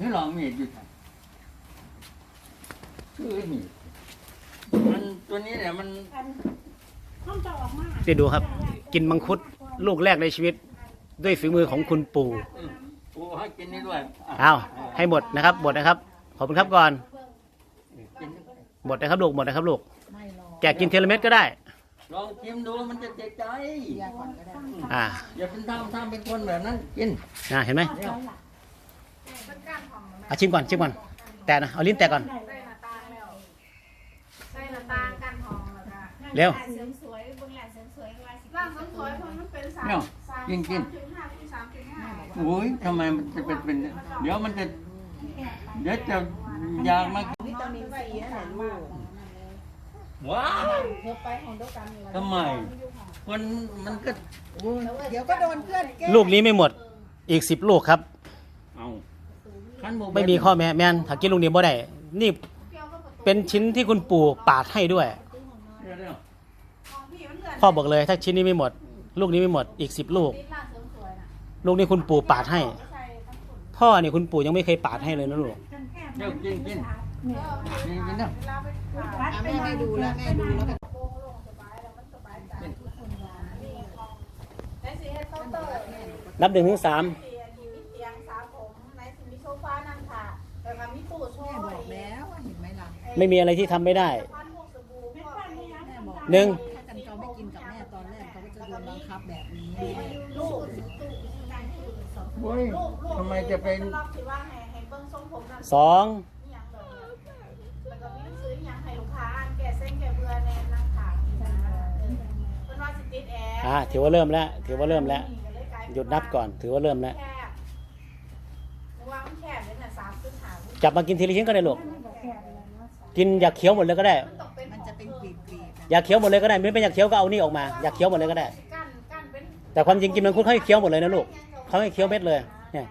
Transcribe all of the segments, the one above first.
นี่ลองมีดอยู่ท่านชื่อมีดมันตัวนี้เนี่ยมันห้องจะออกมาเดี๋ยวดูครับ กินมังคุดลูกแรกในชีวิต ด้วยฝีมือของคุณปู่ปูให้กินนี่ด้วยะเอาให้หมดนะครับหมดนะครับ ขอบคุณครับก่อนกินหมดนะครับลูกหมดนะครับลูกแกะกินเทเลเม็ดก็ได้ลองชิมดูมันจะเจ็บใจอ่าอย่าเป็นทำทำเป็นคนแบบนั้นกินนะเห็นไหมเนี่ยเอาชิมก่อนชิมก่อน แตะนะเอาลิ้นแตะก่อน ใส่หน้าต่างแล้วใส่หน้าต่างกันห้องแล้วก็เร็ว เสริมสวยเบิ่งแหละเสริมสวยว่าสิร่างเสริมสวยเพราะมันเป็นสามเนี่ยสามกินกิน สามจุดห้าคูณสามจุดห้าโอ้ยทำไมมันจะเป็นเป็น เดี๋ยวมันจะ เดี๋ยวจะอยากมาวิตามินซีนั่นแหละลูกว้าวเธอไปของเดียวกันเลยทำไมคนมันก็โอ้ยเดี๋ยวก็โดนเพื่อนแกล้งลูกนี้ไม่หมด อีกสิบลูกครับเอา ขันบ่ไม่มีข้อแม้แมนถ้ากินลูกนี้บ่ได้ นี่เป็นชิ้นที่คุณปู่ปาดให้ด้วย เดี๋ยวเดี๋ยวของพี่มันเหมือนพ่อบอกเลย ถ้าชิ้นนี้ไม่หมด ลูกนี้ไม่หมดอีกสิบลูกติดร่างเสริมสวยน่ะลูกนี้คุณปู่ปาดให้ใส่ทั้งคนพ่อเนี่ยคุณปู่ยังไม่เคยปาดให้เลยนะลูก เดี๋ยวกินกินเออกินกินนะเวลาไปถ่ายอะแม่ไม่ดูแล้วแม่ดูแล้วก็โป่งโล่งสบายแล้วมันสบายใจนี่ของในสิเฮ็ดเคาน์เตอร์เนี่ยนับหนึ่งถึงสาม ไม่มีอะไรที่ทำไม่ได้พันพวกสบู่พวกไอ้แม่บอกหนึ่งถ้ากันเขาไม่กินกับแม่ตอนแรกเขาก็จะโดนบังคับแบบนี้ลูกโอ้ยทำไมจะเป็นรอบที่ว่าให้ให้เบิ่งทรงผมนั่นสองนี่หยังดอกเนี่ยแล้วก็มีหนังสือหยังให้ลูกค้าอ่านแก้เส้นแก้เบื่อแน่นั่งขางนี่นะเออเพิ่นว่าสิติดแอร์อ่าถือว่าเริ่มแล้ว ถือว่าเริ่มแล้ว หยุดนับก่อน ถือว่าเริ่มแล้วแคบนึกว่ามันแคบเลยน่ะ3ขึ้นหาจับมากินทีละชิ้นก็ได้ลูก กินอยากเคี้ยวหมดเลยก็ได้ มันต้องเป็นมันจะเป็นกรีบๆนะอยากเคี้ยวหมดเลยก็ได้ไม่เป็นอยากเคี้ยวก็เอานี่ออกมาอยากเคี้ยวหมดเลยก็ได้กั้นกั้นเป็นแต่ความจริงกินมังคุดเขาให้เคี้ยวหมดเลยนะลูกเขาให้เคี้ยวเม็ดเลย เนี่ย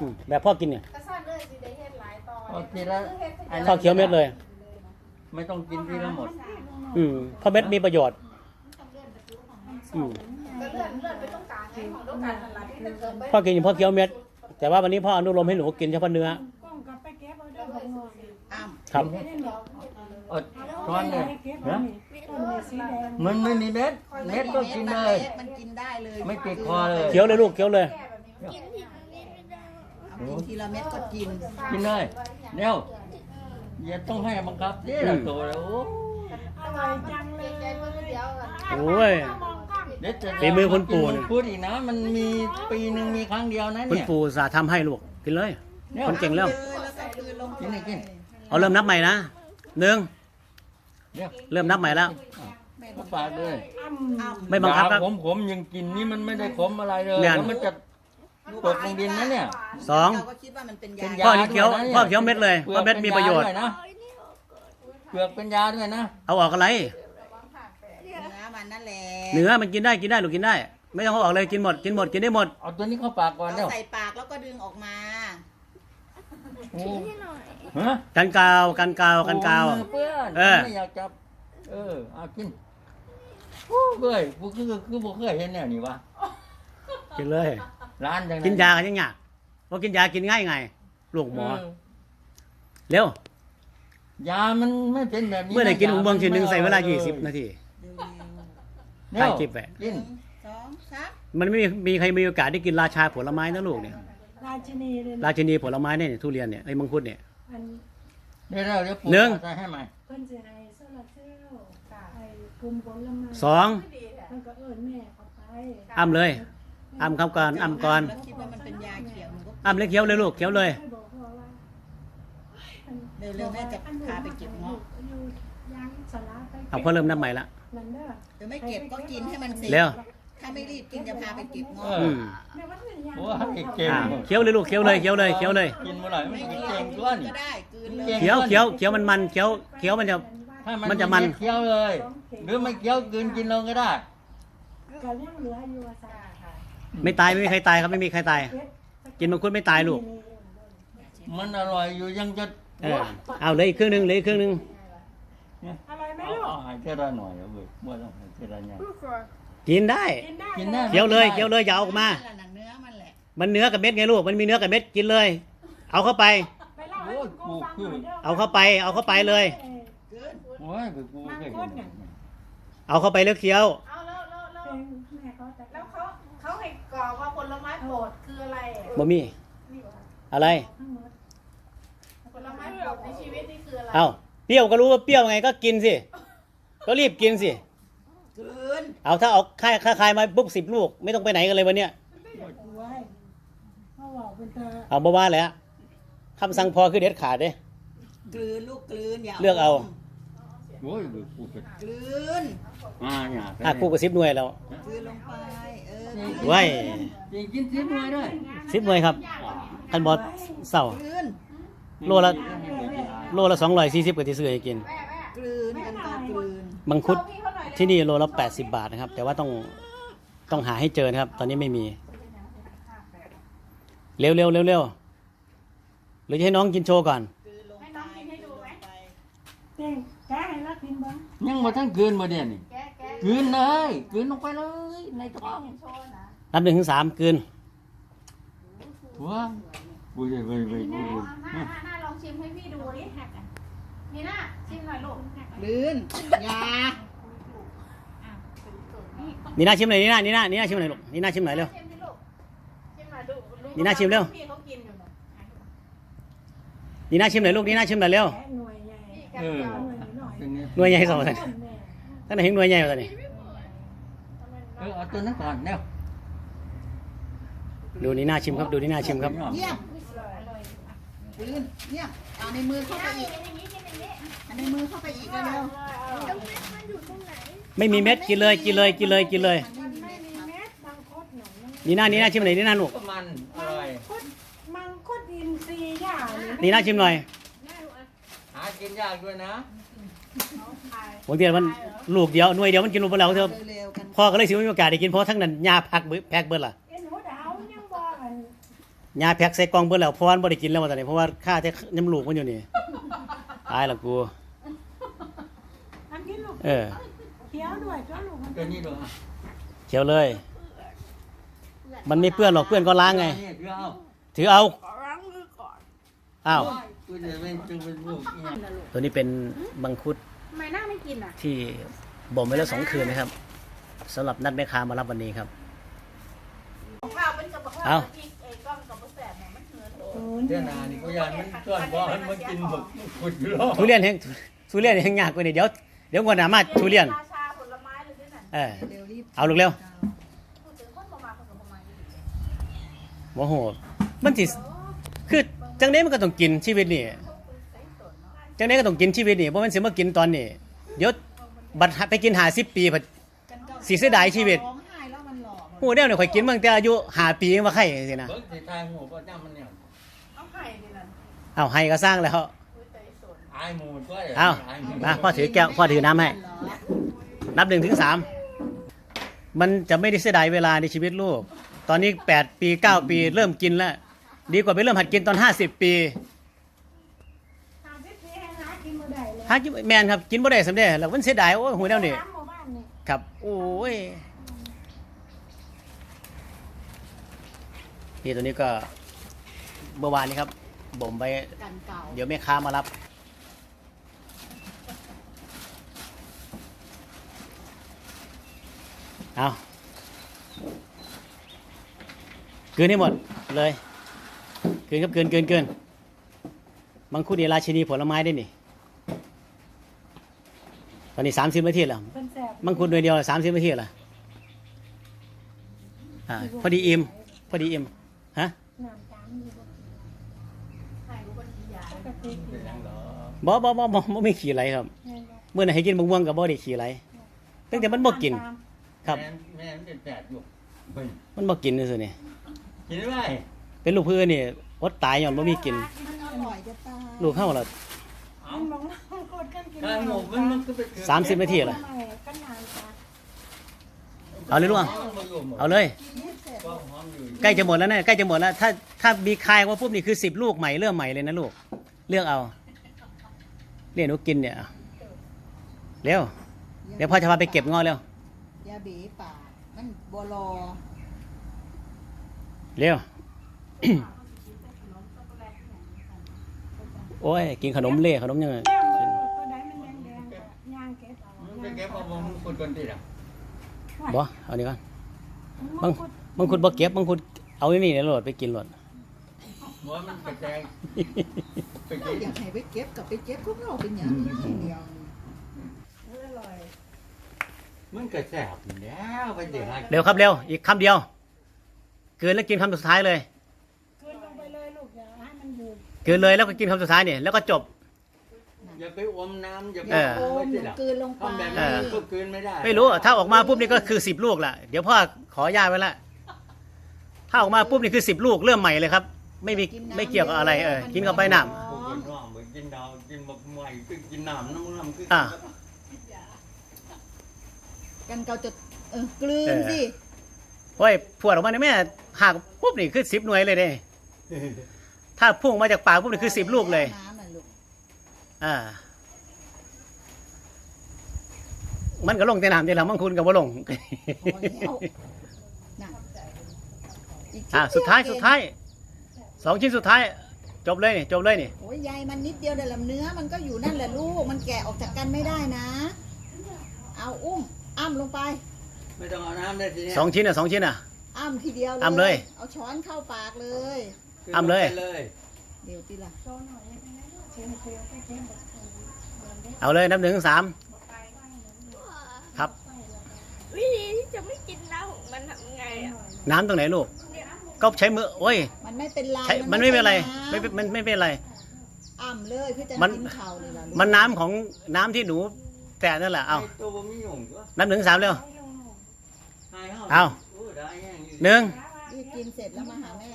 อืมแบบพ่อกินเนี่ยกระซ่านเลยสิได้เฮ็ดหลายตอนเอาทีละอันพ่อเคี้ยวเม็ดเลย ไม่ต้องกินทีละหมด อืมเพราะเม็ดมีประโยชน์ อืมก็เลื่อนเลื่อนไปตรงกลางไงของตรงกลางนั่นล่ะที่จะเกิดไปพ่อกินอยู่พ่อเคี้ยวเม็ด แต่ว่าวันนี้พ่ออนุโลมให้หนูกินเฉพาะเนื้อ กล้องกลับไปเก็บเอาเด้อของงอนอ้ำ ครับ เอาช้อนเลยเก็บนะเอานี่ต้นเนี่ยสีแดงมันไม่มีเม็ดเม็ดก็กินเลย มันกินได้เลยไม่ติดคอเลยเคี้ยวเลยลูกเคี้ยวเลยแก้แบบนี้เอากินทีละเม็ดก็กินกินเลยเดี๋ยวอย่าต้องให้บังคับนี่แหละตัวแล้วโอ้อร่อยจังเลยใจเพิ่นเดียวกันโอ้ยมองกล้องเดี๋ยวจะฝีมือคุณปู่เนี่ยพูดอีกนะ มันมีปีหนึ่งมีครั้งเดียวนะคุณเนี่ยปู่สาทำให้ลูกกินเลยเนี่ยคนเก่งแล้วเออแล้วก็คือลงกินเลยกิน เอาเริ่มนับใหม่นะหนึ่งเดี๋ยวเริ่มนับใหม่แล้วแม่ก็ปากเลยอ้ำอ้ำไม่บังคับครับ ผมผมยังกินนี่มันไม่ได้ขมอะไรเลยเนี่ย แล้วมันจะ ตกลงดินนะเนี่ย สอง เราก็คิดว่ามันเป็นเป็นยายา พ่อนี่เคี้ยวด้วยนะพ่อเคี้ยวเม็ดเลยปลืเพราะเม็ดมีประโยชน์ เป็าด้วนะเปลือกเป็นยาด้วยนะเอาออกอะไร เนื้อมันนั่นแหละเนื้อมันกินได้กินได้ลูกกินได้ ไม่ต้องเอาออกเลยกินหมดกินหมดกินได้หมด เอาตัวนี้เข้าปากก่อนเร็วเอาใส่ปากแล้วก็ดึงออกมา โอ้ ฮะกันกาวกันกาวกันกาว โอ้มือเปื้อนเออ ไม่อยากจับ เออเอากินโอ้เฮ้ยกูคือคือบ่เคยเห็นแนวนี้วะกินเลย ร้านจังกินยากันยังไงเพราะกินยากินง่ายไงลูกหมอเออเร็ว ยามันไม่เป็นแบบนี้เมื่อไหร่กินอุยาโมงค์ทีหนึ่งใส่เวลาออ20 นาทีเร็วเร็วถ่ายคลิปไว้ กินๆสองสามมันไม่มีมีใครมีโอกาสได้กินราชาผลไม้นะลูกเนี่ย ราชินีเลยรานะชินีผลไม้เนี่ยทุเรียนเนี่ยไอ้มังคุดเนี่ย อันเดี๋ยวเดี๋ยวเดี๋ยวปลูกหนึ่งใส่ให้ใหม่เพิ่นสิให้โซลาเซลล์ไอ้กลุ่มผลไม้สองดีแท้เพิ่นก็เอิ้นแม่เข้าไปอ้ำเลย อ้ำครับก่อนอ้ำก่อน แล้วคิดว่ามันเป็นยาเขียวหนูก็อ้ำเลยเคี้ยวเลยลูกเคี้ยวเลยให้บอกพ่อว่าเร็วๆแม่จะพาไปเก็บเงาะอยู่ยังสลาไปเอาพ่อเริ่มนับใหม่ละนั่นเด้อเดี๋ยวไม่เก็บก็กินให้มันเสร็จเร็ว ถ้าไม่รีบกินจะพาไปเก็บเงาะเออือมแม่ว่าเป็นยังโอ้ยเก่งอ่าเคี้ยวเลยลูกเคี้ยวเลยเคี้ยวเลยเคี้ยวเลยกินเมื่อไหร่มันไม่จะกินเก่งกิด้วนก็ได้กลืนเลยก่งเคี้ยวเคี้ยวเคี้ยวมันมันเคี้ยวเคี้ยวมันจะ ถ้ามันมันจะมันเคี้ยวเลย หรือไม่เคี้ยวกลืนกินลงก็ได้ ก็ยังเหลืออยู่ว่าซั่นไม่ตายไม่มีใครตายครับไม่มีใครตาย กินมังคุดไม่ตายลูกมันอร่อยอยู่ยังจะเออเอาเลยอีกครึ่งหนึงเลยอีกครึ่งหนึง อร่อยไหมเอาลูก เอาใหายเท่าไรหน่อยเอาเว้ยเมื่อต้องใหายเท่าไรเนี่ย กินได้ กินได้กินได้ เคี้ยวเลยเคี้ยวเลยอย่าเอาออกมานั่นแหละหนังเนื้อมันแหละมันเนื้อกับเม็ดไงลูก มันมีเนื้อกับเม็ดกินเลย เอาเข้าไป ไปเล่าให้คุณครูฟังหน่อยด้เอาเข้าไป เอาเข้าไปเลยเออ เกินโอ้ยไปกูเคยเห็นเอาเข้าไปเลือกเคี้ยว เอาแล้วแล้วแล้วเป็นแม่เขาจะแล้วเขาเขาให้กรอกว่าผลไม้โปรดคืออะไรบ่มี นี่วะอะไร ทั้งหมดผลไม้โปรดในชีวิตนี่คืออะไร เอาเปรี้ยวก็รู้ว่าเปรี้ยวไงก็กินสิ ก็รีบกินสิ เกินเอาถ้าเอาค่ายค่ายมาปุ๊บสิบลูก ไม่ต้องไปไหนกันเลยวันเนี้ยไว้เขาบอกเป็นตาเอาบ่ว่าแล้วคำสั่งพอคือเด็ดขาดเด้กลืนลูกกลืนอย่าเลือกเอาโอ้ยไปกูไปกลืนอ่าเนี่ยอะคู่กับสิบหน่วยแล้วกลืนลงไปเออไว้จริงกินสิบเลยด้วยสิบหน่วยครับท่านบอสเศร้ากลืนโลละโลละสองร้อยสี่สิบก็จะซื้อให้กินแม่แม่กลืนกันก็กลืนมังคุด เอาพี่เขาหน่อยเลยที่นี่โลละแปดสิบบาทนะครับ แต่ว่าต้องต้องหาให้เจอนะครับ ตอนนี้ไม่มี เร็วเร็วเร็วเร็วหรือจะให้น้องกินโชว์ก่อนกลืนลงให้น้องกินให้ดูไหมเต้งแกให้รักกินบ้างยังมาทั้งคืนมาเด่นนี่แกะแกะคืนเลยคืนลงไปเลยในท้องโชว์นะนับหนึ่งถึงสามกลืนว้าวกูจะไปไปกูหน้าหน้าหน้าลองชิมให้พี่ดูดิแฮกอะนี่นะชิมหน่อยลูกแฮกกลืนอย่า นี่น่าชิมหน่อยนี่น่านี่น่านี่น่าชิมหน่อยลูกนี่น่าชิมหน่อยเร็ว ชิมสิลูกชิมหน่อยดูลูกนี่น่าชิมเร็ว พี่เขากินอยู่นะนี่น่าชิมหน่อยลูกนี่น่าชิมหน่อยเร็วแกหน่วยใหญ่พี่แกเออเจ้าหน่วยหน่อยตรงนี้หน่วยใหญ่สองต้ท่านนแม่ท่านไหนเห็นหน่วยใหญ่กว่าท่านนี่เออเอาตัวนั้นก่อนเนี่ยดูนี่น่าชิมครับ ดูนี่น่าชิมครับ เยี่ยมกลืนเนี่ยเอาในมือเข้าไปอีกกินอย่างนี้กินอย่างนี้เอาในมือเข้าไปอีกเร็วไม่มีเม็ดกินเลยกินเลยกินเลยกินเลย มันไม่มีเม็ดมังคุดหน่อยนึงนี่น่านี่น่าชิมหน่อยนี่น่าลูกก็มัน อร่อย คุดมังคุดอินทรีย์ย่าเลยนี่น่าชิมหน่อยหากินยากด้วยนะ บางทีมันลูกเดียวหน่วยเดียวมันกินลงไปแล้วเถอะๆเร็วๆกันพ่อก็เลยสิไม่มีโอกาสได้กินเพราะทั้งนั้นยาพักเบิดแพ็กเบิดล่ะเอ็นหัวดาวยังบอกกันยาแพ็กใส่กล่องเบิดแล้วเพราะว่าบ่ได้กินแล้วว่าตอนนี้เพราะว่าค่าแต่น้ำลูกมันอยู่นี่ตายละกูอันนี้ลูกเออ เขียวด้วยเจ้าลูกมันตัวนี้ดูอะเขียวเลย มันไม่เปื้อนหรอกเปื้อนก็ล้างไงนี่คือเอาถือเอาล้างมือก่อนอ้าวกูจะเป็นจะเป็นลูกเนี่ยตัวนี้เป็นบังคุดทำไมหน้าไม่กินอะที่บ่มไว้แล้วสองคืนนะครับสำหรับนัดแม่ค้ามารับวันนี้ครับข้าวเป็นกับข้าวเอ้าที่ไอ้กล้องกับแสบเนี่ยมันเหนือโดโอ้เจ้านานี่กูอยากมันส่วนบ่มันมากินแบบกุดอยู่รอทุเรียนแห้งทุเรียนแห้งยากกว่านี่เดี๋ยวเดี๋ยววันหน้ามาทุเรียนราชาผลไม้ เลยด้วยน่ะเออ เร็วรีบเอาลูกเร็วพูดถึงคนประมาณคนประมาณนี้โมโหมันสิคือจังได๋มันก็ต้องกินชีวิตนี่จังได๋ก็ต้องกินชีวิตนี่บ่แม่นสิมากินตอนนี้เดี๋ยวบัดไปกิน50ปีบัดกันก็สิเสียดายชีวิต ร้องไห้แล้วมันหล่อหมดฮู้แนวนี่ข่อยกินมาตั้งแต่อายุ5ปียังว่าไข่จังซี่นะเบิ่งสิทายหูบ่จ้ามันเนี่ยเอาไข่ดิล่ะเอ้าให้ก็สร้างแล้วอุ้ยใจสนอายหมูก็เอ้ามาพ่อถือแก้วพ่อถือน้ำให้เหรอนับหนึ่งถึงสาม มันจะไม่ได้เสียดายเวลาในชีวิตลูก ตอนนี้แปดปีเก้าปี เริ่มกินแล้ว ดีกว่าไปเริ่มหัดกินตอนห้าสิบปีทำพิธีให้หากินบ่ได้เลยหากินแมนครับกินบ่ได้สำเร็จแล้วมันเสียดายโอ้ยหูแนวนี่ตามหมู่บ้านนี่ครับ โอ้ยนี่ตัวนี้ก็เมื่อวานนี้ครับบ่มไปกันเก่า เดี๋ยวแม่ค้ามารับ เอาเกินให้หมดเลยเกินครับเกินเกินเกินมังคุดนี่ราชินีผลไม้ได้นี่ตอนนี้สามสิบนาทีแล้วเป็นแสบมังคุดหน่วยเดียวสามสิบนาทีแล้วอ่าพอดีอิ่มพอดีอิ่มฮะน้ำตามอยู่บ่ไข่รู้ว่าดียาปกติเป็นยังเหรอบ่บ่บ่บ่บ่ไม่ขี่ไหลครับแม่นบ่เมื่อไหร่ให้กินบะม่วงกับบ่ได้ขี่ไหลตั้งแต่มันบ่กิน ครับ แม่แม่มันเป็นแปดอยู่เฮ้ยมันบ่กินซื่อๆนี่กินได้ไหมเป็นลูกเพื่อนนี่อดตายย้อนบ่มีกิน มันอร่อยจะตายลูกเข้าแล้วเอ้ามันบอกว่าโคตรกันกินทางหมูมันมันก็เป็นสามสิบนาทีเหรอก็นานจ้ะเอาเลยลูกเอา เอาเลยก็หอมอยู่ใกล้จะหมดแล้วนะใกล้จะหมดแล้ว ถ้าถ้ามีคายว่าปุ๊บนี่คือสิบลูกใหม่เริ่มใหม่เลยนะลูก เลือกเอาเรียกหนูกินเนี่ยเร็ว เดี๋ยวพ่อจะพาไปเก็บงอเร็ว ยาบีปากมันบัวรอเร็ว โอ้ย กินขนมเละขนมยังไงย่างตัวใดมันแดงๆก็ย่างเก็บเอามันไปเก็บเอาบ่มึงคนคนที่ละบ่เอานี่ก่อนมับางงคุดบางคุดบ่เก็บบางคุดเอาไว้นี่ในรถไปกินรถบ่มันกระจายไปเราเก็บอยากให้ไปเก็บกับไปเก็บของเราเป็นอย่างเดียวอร่อย มันกระแสบแล้วไปเดี๋ยวหาเร็วครับเร็ว อีกคำเดียวเกินแล้วกินคำสุดท้ายเลยคืนลงไปเลยลูกอย่าให้มันอยู่เกินเลยแล้วก็กินคำสุดท้ายเนี่ยแล้วก็จบ อย่าไปอมน้ำอย่าไปเออ โอมไว้หนูที่ละกลืนลงไปทำแบบเอนี้อก็คืนไม่ได้ไม่รู้อะถ้าออกมาปุ๊บนี่ก็คือสิบลูกละเดี๋ยวพ่อขออนุญาตไว้ละถ้าออกมาปุ๊บนี่คือสิบลูกเริ่มใหม่เลยครับ ไม่มีไม่เกี่ยวกับอะไรเออกินเข้าไปน้พวกคนน้องเหมือนกินดาวกินบักใหม่คือกินน้ำน้ำน้ำคืออะ กันเกาจะเออกลืนสิำโอ้ยพวดออกมาเนี่ยแม่หักปุ๊บนี่คือสิบหน่วยเลยเด้ถ้าพุ่งมาจากปากปุ๊บนี่คือสิบลูกเลยน้ำน่ะลูกอ่า มันก็ลงแต่น้ำแต่ละมังคุณกับว่าลงพอแล้วน่ะอีกอะชิ้นสุดท้ายเวสุดท้ายสองชิ้นสุดท้าย จบเลยนี่จบเลยนี่โอ้ยใยมันนิดเดียวแต่ละเนื้อมันก็อยู่นั่นแหละลูก มันแกะออกจากกันไม่ได้นะ เอาอุ้ม อ้ำลงไป ไม่ต้องเอาน้ำได้ทีเนี้ยสองชิ้นอะสองชิ้นอะ อ้ำทีเดียวเลยอ้ำเลย เอาช้อนเข้าปากเลย คือ้ำเลย ไปเลยเดี๋ยวทีละโซนหน่อยได้ไหมเชียงเชียงไปเชียงแบบเอาเลยนับหนึ่งถึงสามครับ วิธีที่จะไม่กินน้ำของมันทำไงอะน้ำตรงไหนลูก ก็ใช้มือโอ้ยมันไม่เป็นไรใช้มันไม่เป็นไรใช่ไม่ำเป็นมันไม่เป็นไรอ่ำเลยคือจะมัน กินเข่าเลยล่ะลูกมันน้ำของน้ำที่หนู แต่นั่นแหละเอาไตัวบ่มีหยุ่งก็นับหนึ่งถึงสามเร็วให้เอาโอ้ได้แย่งอยู่หนึ่งรีบกินเสร็จแล้วมาหาแม่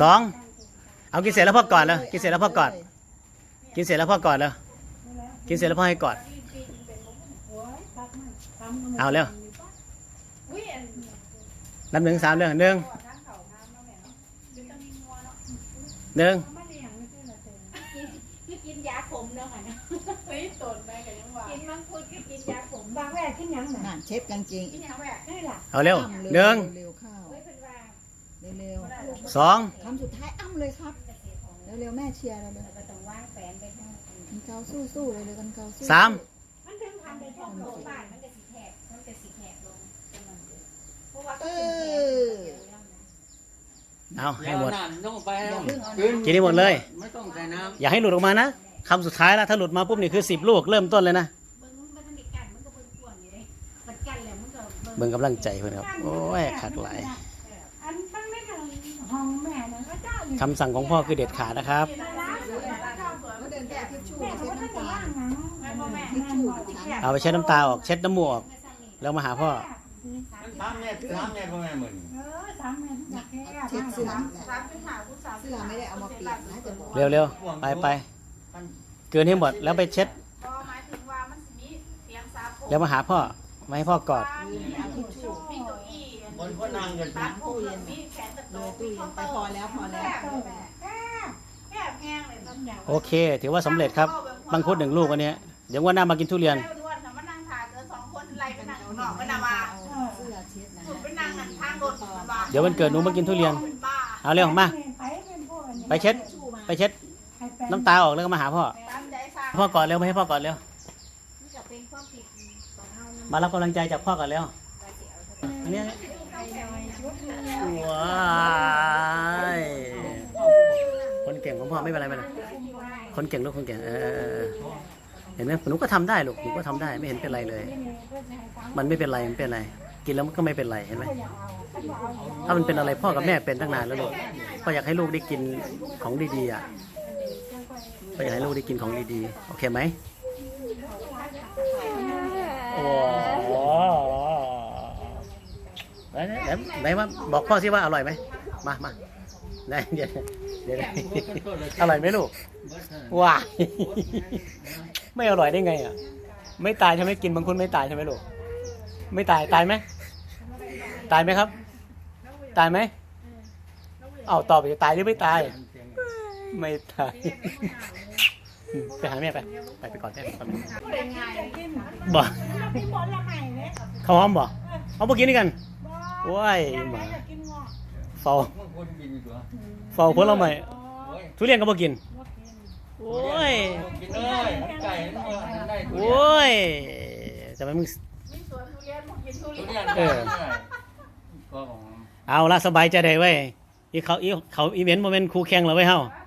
สองเอากินเสร็จแล้วพ่อกอดแล้วกินเสร็จแล้วพ่อกอดกินเสร็จแล้วพ่อกอดแล้วกินเสร็จแล้วพ่อให้กอดเอาเร็วอุ้ยอันนับหนึ่งถึงสามเร็วหนึ่งหนึ่ง คือกินยาขมเนาะค่ะนะ เฮ้ยตนไปกันยังว่า กินมังคุดก็กินยาขม บางแรกขึ้นยังน่ะนั่นเช็ดกางเกงกินยังแบบนี่แหละเอาเร็วอ้ำลยหนึ่งเร็วๆเข้าเฮ้ยเป็นว่าเร็วสองๆคำสุดท้ายอ้ำเลยครับเร็วๆแม่เชียร์เร็วก็ต้องวางแผนไปทั้งๆกันเกาสู้ๆเลยเลยกันเกาสู้ๆสามมันถึงทำไปท่องโรงพยาบาลมันจะสีแหกมันจะสีแหกลงเพราะว่าเอก็เป็นแผลอเอาให้หมดอย่าเอาน้ำต้องไปแล้วอย่าเพิ่งเอาคืนกินให้หมดเลย ไม่ต้องใส่น้ำ อย่าให้หลุดออกมานะคำสุดท้ายแล้วถ้าหลุดมาปุ๊บนี่คือสิบลูกเริ่มต้นเลยนะ เบิ้งเบิ่งกำลังใจเพื่อนครับ โอ้ยขัดหลายอันมันไม่ทางห้องแม่นะก็เจ้าอยู่คำสั่งของพ่อคือเด็ดขาดนะครับเขาเดินไปเอาทิชชู่แม่มาเขาเช็ดก็จะน้ำตาว่างนะทิชชู่กับฉันเอาไปเช็ดน้ำตาออก เช็ดน้ำมูกออก แล้วมาหาพ่อมันทำเนี่ยทำเนี่ยพ่อแม่เหมือนเออสามแม่อยากแก้เช็ดเสื้อสามสิบห้าผู้สามเสื้อไม่ได้เอามาเปียกนะจะบอกเร็วๆ ไปไปเกินให้หมดแล้วไปเช็ดก็หมายถึงว่ามันสิมีเตียงสาผมแล้วมาหาพ่อ มาให้พ่อกอดเอาทิชชู่มีเก้าอี้คนก็นั่งกันตัดผมมีแขนตะเลโต๊ะยตู้เย็นไปพอแล้วพอแล้วแคบแห้งเลยครับโอเค ถือว่าสำเร็จครับบางคุดหนึ่งลูกวันนี้เดี๋ยววันหน้ามากินทุเรียนแม่ด้วนค่ะมานั่งถ่ายเจอสองคนไล่ไปนั่งข้างนอกไปนะว่าเอาเสื้อเช็ดนะหลุดไปนั่งกันทางรถมันว่าเดี๋ยววันเกิดหนูมากินทุเรียนเป็นบ้าเอาเร็วมาไปเป็นพวกอันนี้ไปเช็ด ไปเช็ด น้ำตาออกแล้วก็มาหาพ่อตามใจสร้างพ่อกอดเร็วมาให้พ่อกอดเร็วมันจะ เป็นความผิดของเฮานะมารับกำลังใจจากพ่อก่อนเร็วอันนี้ว้ายคนเก่งของพ่อไม่เป็นไรไม่เป็นไรคนเก่งลูกคนเก่งเออเออเออเห็นไหมหนูก็ทำได้ลูกหนูก็ทำได้ไม่เห็นเป็นไรเลย มันไม่เป็นไรมันเป็นไร กินแล้วมันก็ไม่เป็นไรเห็นไหมถ้ามันเป็นอะไรพ่อกับแม่เป็นตั้งนานแล้วลูกพ่ออยากให้ลูกได้กินของดีๆอะพ่ออยากให้ลูกได้กินของดีๆโอเคไหม โอ้โหไหนไหนไหนมาบอกพ่อสิว่าอร่อยไหมมามาได้เดี๋ยวเดี๋ยวอร่อยไหมลูกว้ายไม่อร่อยได้ไงอะ ไม่ตายใช่ไหมกินบางคนไม่ตายใช่ไหมลูกไม่ตายตายไหมตายไหมครับ ตายไหมเอาตอบไปตายหรือไม่ตาย ไม่ตาย ไปหาแม่ไป ไปไปก่อนแม่ไปก่อนบ่พี่บอลละไห้เนี่ยเขาหอมบ่เอามากินด้วยกันบอว้ายลหมาอยากกินงอกเฝ้าบางคนกินอยู่ตัวเฝ้าผลไม้โอ้ยทุเรียนก็บ่กินบ่กินโอ้ยกินเลยมันไก่มันได้ทุเรียนโอ้ยทำไมมึงมีสวนทุเรียนบอกกินทุทุเรียเรียนนเออก็ของเอาละสบายใจได้เว้ยอีเขาอีเขาอีเวนต์โมเมนต์คู่แข่งแล้วเว้ยเฮาเอ